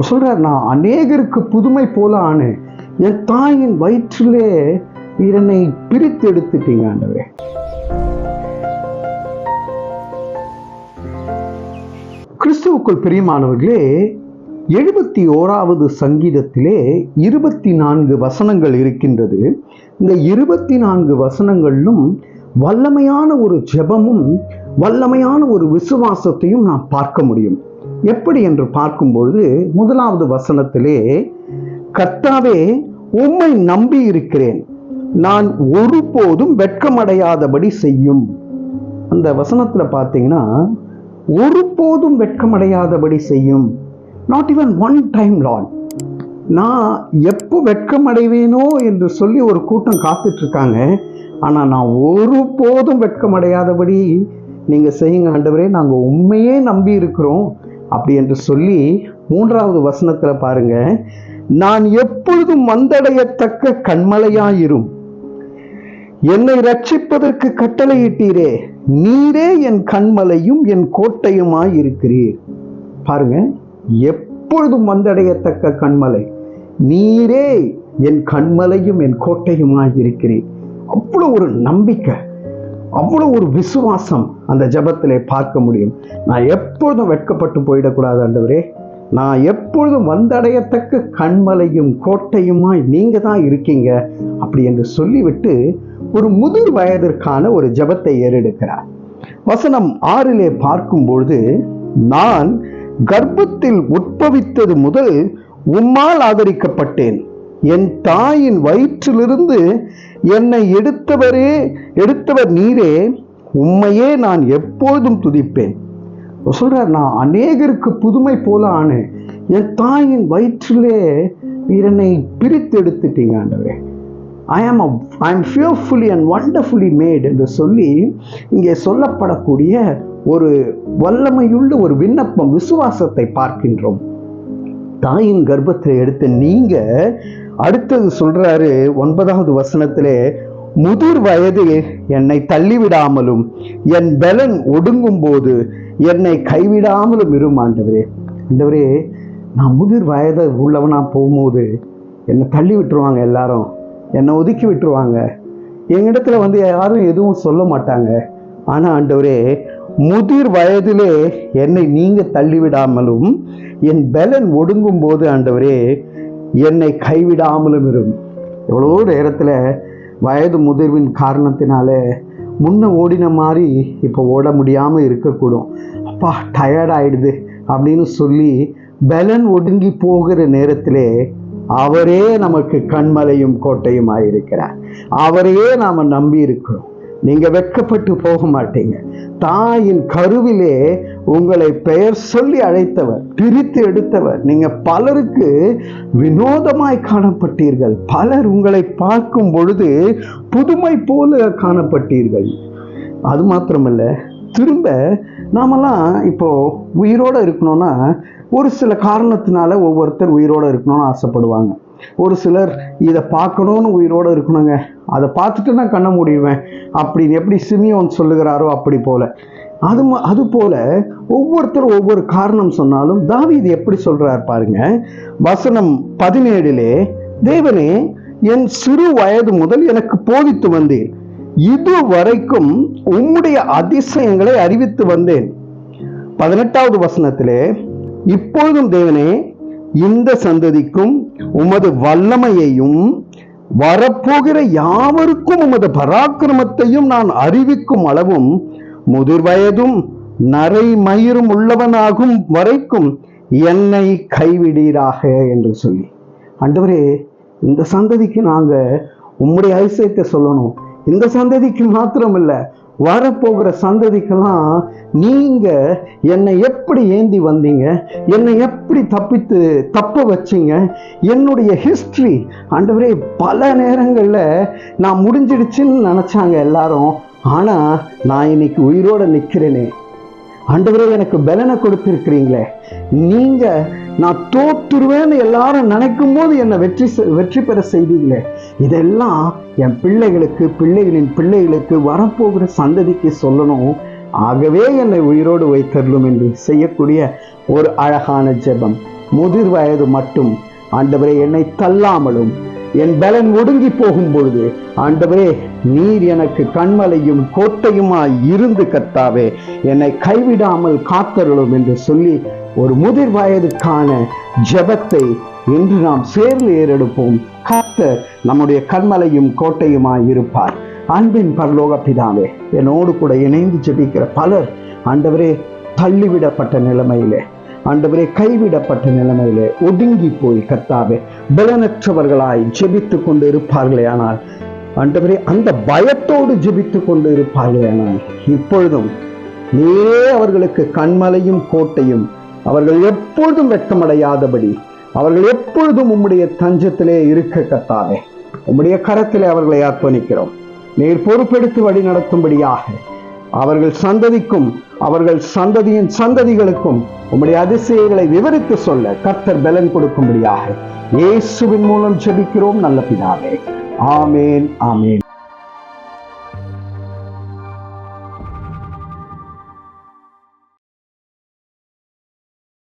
சொல்றார் நான் அநேகருக்கு புதுமை போல ஆனேன். என் தாயின் வயிற்றிலே என்னை பிரித்து எடுத்துட்டீங்க ஆண்டவே கிறிஸ்துவுக்குள் பிரியமானவர்களே எழுபத்தி ஓராவது சங்கீதத்திலே இருபத்தி நான்கு வசனங்கள் இருக்கின்றது. இந்த இருபத்தி நான்கு வசனங்களிலும் வல்லமையான ஒரு ஜெபமும் வல்லமையான ஒரு விசுவாசத்தையும் நாம் பார்க்க முடியும். எப்படி என்று பார்க்கும்பொழுது முதலாவது வசனத்திலே கர்த்தாவே உம்மை நம்பி இருக்கிறேன் நான் ஒருபோதும் வெட்கமடையாதபடி செய்யும். அந்த வசனத்தில் பார்த்தீங்கன்னா ஒருபோதும் வெட்கமடையாதபடி செய்யும். நாட் ஈவன் ஒன் டைம் லான் நான் எப்போ வெட்கம் அடைவேனோ என்று சொல்லி ஒரு கூட்டம் காத்துட்டு இருக்காங்க ஆனால் நான் ஒருபோதும் வெட்கம் அடையாதபடி நீங்கள் செய்யுங்க ஆண்டவரே. நாங்கள் உண்மையே நம்பி இருக்கிறோம் அப்படி என்று சொல்லி மூன்றாவது வசனத்தில் பாருங்க நான் எப்பொழுதும் வந்தடையத்தக்க கண்மலையாயிரும். என்னை ரட்சிப்பதற்கு கட்டளையிட்டீரே நீரே என் கண்மலையும் என் கோட்டையுமாய் இருக்கிறீர். பாருங்க எப்பொழுதும் வந்தடையத்தக்க கண்மலை நீரே என் கண்மலையும் என் கோட்டையுமாய் இருக்கிறீர். அவ்வளோ ஒரு நம்பிக்கை. அவ்வளோ ஒரு விசுவாசம் அந்த ஜபத்திலே பார்க்க முடியும். நான் எப்பொழுதும் வெட்கப்பட்டு போயிடக்கூடாது ஆண்டவரே. நான் எப்பொழுதும் வந்தடையத்தக்க கண்மலையும் கோட்டையுமாய் நீங்கள் தான் இருக்கீங்க. அப்படி என்று சொல்லிவிட்டு ஒரு முதிர் வயதிற்கான ஒரு ஜெபத்தை ஏறெடுக்கிறார். வசனம் ஆறிலே பார்க்கும்பொழுது நான் கர்ப்பத்தில் உட்பவித்தது முதல் உம்மால் ஆதரிக்கப்பட்டேன். என் தாயின் வயிற்றிலிருந்து என்னை எடுத்தவரே எடுத்தவர் நீரே உம்மையே நான் எப்பொழுதும் துதிப்பேன். சொல்கிறார் நான் அநேகருக்கு புதுமை போல ஆனேன் என் தாயின் வயிற்றிலே நீர் என்னை பிரித்து எடுத்துட்டீங்க ஆண்டவே I am I am fearfully and wonderfully made என்று சொல்லி இங்கே சொல்லப்படக்கூடிய ஒரு வல்லமையுள்ள ஒரு விண்ணப்பம் விசுவாசத்தை பார்க்கின்றோம். தாயின் கர்ப்பத்தை எடுத்த நீங்கள் அடுத்தது சொல்றாரு ஒன்பதாவது வசனத்திலே முதிர் வயது என்னை தள்ளிவிடாமலும் என் பலன் ஒடுங்கும் போது என்னை கைவிடாமலும் இரும் ஆண்டவரே. ஆண்டவரே நான் முதிர் வயது உள்ளவனா போகும்போது என்னை தள்ளி விட்டுருவாங்க எல்லாரும். என்னை ஒதுக்கி விட்டுருவாங்க. எங்கிடத்துல வந்து யாரும் எதுவும் சொல்ல மாட்டாங்க. ஆனா ஆண்டவரே முதிர் வயதிலே என்னை நீங்க தள்ளிவிடாமலும் என் பலன் ஒடுங்கும் போது ஆண்டவரே என்னை கைவிடாமலும் இரும் எவ்வளோ நேரத்தில் வயது முதிர்வின் காரணத்தினாலே முன்ன ஓடின மாதிரி இப்போ ஓட முடியாமல் இருக்கக்கூடும். அப்பா டயர்ட் ஆயிடுது அப்படின்னு சொல்லி பலன் ஒடுங்கி போகிற நேரத்திலே அவரே நமக்கு கண்மலையும் கோட்டையும் ஆயிருக்கிறார் அவரையே நாம் நம்பி இருக்கிறோம் நீங்க வெட்கப்பட்டு போக மாட்டீங்க. தாயின் கருவிலே உங்களை பெயர் சொல்லி அழைத்தவர் பிரித்து எடுத்தவர். நீங்க பலருக்கு வினோதமாய் காணப்பட்டீர்கள். பலர் உங்களை பார்க்கும் பொழுது புதுமை போல காணப்பட்டீர்கள். அது மாத்திரமல்ல திரும்ப நாமெல்லாம் இப்போ உயிரோட இருக்கணும்னா ஒரு சில காரணத்தினால ஒவ்வொருத்தர் உயிரோட இருக்கணும்னு ஆசைப்படுவாங்க. ஒரு சிலர் இதை பார்க்கணும்னு உயிரோட இருக்கணுங்க. அதை பார்த்துட்டு நான் கண்ண முடியுவேன் அப்படின்னு எப்படி சிமியோன் சொல்லுகிறாரோ அப்படி போல. அது அது போல ஒவ்வொருத்தர் ஒவ்வொரு காரணம் சொன்னாலும் தாவி இது எப்படி சொல்றார் பாருங்க. வசனம் பதினேழிலே தேவனே என் சிறு வயது முதல் எனக்கு போதித்து வந்தேன் இது வரைக்கும் உம்முடைய அதிசயங்களை அறிவித்து வந்தேன். பதினெட்டாவது வசனத்திலே இப்பொழுதும் தேவனே இந்த சந்ததிக்கும் உமது வல்லமையையும் வரப்போகிற யாவருக்கும் உமது பராக்கிரமத்தையும் நான் அறிவிக்கும் அளவும் முதிர் வயதும் நரை மயிரும் உள்ளவனாகும் வரைக்கும் என்னை கைவிடீராக என்று சொல்லி. ஆண்டவரே இந்த சந்ததிக்கு நாங்கள் உம்முடைய அதிசயத்தை சொல்லணும். இந்த சந்ததிக்கு மாத்திரம் வரப்போகிற சந்ததிக்கெல்லாம் நீங்க என்னை எப்படி ஏந்தி வந்தீங்க? என்னை எப்படி தப்பித்து தப்ப வச்சீங்க? என்னுடைய ஹிஸ்ட்ரி ஆண்டவரே பல நேரங்களில் நான் முடிஞ்சிடுச்சுன்னு நினச்சாங்க எல்லாரும். ஆனால் நான் இன்னைக்கு உயிரோட நிற்கிறேனே ஆண்டவரே எனக்கு பலனை கொடுத்துருக்கிறீங்களே. நீங்க நான் தோத்துருவேன்னு எல்லாரும் நினைக்கும் போது என்னை வெற்றி வெற்றி பெற செய்தீங்களே இதெல்லாம் என் பிள்ளைகளுக்கு பிள்ளைகளின் பிள்ளைகளுக்கு வரப்போகிற சந்ததிக்கு சொல்லணும். ஆகவே என்னை உயிரோடு வைத்தரலும் என்று செய்யக்கூடிய ஒரு அழகான ஜெபம். முதிர் வயது மட்டும். ஆண்டவரே என்னை தள்ளாமலும். என் பலன் ஒடுங்கி போகும் பொழுது ஆண்டவரே நீர் எனக்கு கண்மலையும் கோட்டையுமாய் இருந்து கர்த்தாவே என்னை கைவிடாமல் காத்தருளும் என்று சொல்லி ஒரு முதிர் வயதுக்கான ஜெபத்தை இன்று நாம் சேர்ந்து ஏறெடுப்போம். கர்த்தர் நம்முடைய கண்மலையும் கோட்டையுமாய் இருப்பார். அன்பின் பரலோக பிதாவே என்னோடு கூட இணைந்து ஜெபிக்கிற பலர் ஆண்டவரே தள்ளிவிடப்பட்ட நிலைமையிலே ஆண்டவரே கைவிடப்பட்ட நிலைமையிலே ஒடுங்கி போய் கர்த்தாவே பலனற்றவர்களாய் ஜெபித்து கொண்டு இருப்பார்களே ஆனால் ஆண்டவரே அந்த பயத்தோடு ஜெபித்து கொண்டு இருப்பார்களே ஆனால் இப்பொழுதும் நீரே அவர்களுக்கு கண்மலையும் கோட்டையும் அவர்கள் எப்பொழுதும் வெட்கமடையாதபடி அவர்கள் எப்பொழுதும் உம்முடைய தஞ்சத்திலே இருக்க கத்தாவே. உம்முடைய கரத்திலே அவர்களை அர்ப்பணிக்கிறோம். நீர் பொறுப்பெடுத்து வழி நடத்தும்படியாக அவர்கள் சந்ததிக்கும் அவர்கள் சந்ததியின் சந்ததிகளுக்கும் உம்முடைய அதிசயங்களை விவரித்து சொல்ல கர்த்தர் பலன் கொடுக்கும்படியாக இயேசுவின் மூலம் ஜெபிக்கிறோம் நல்ல பிதாவே. ஆமேன் ஆமேன்.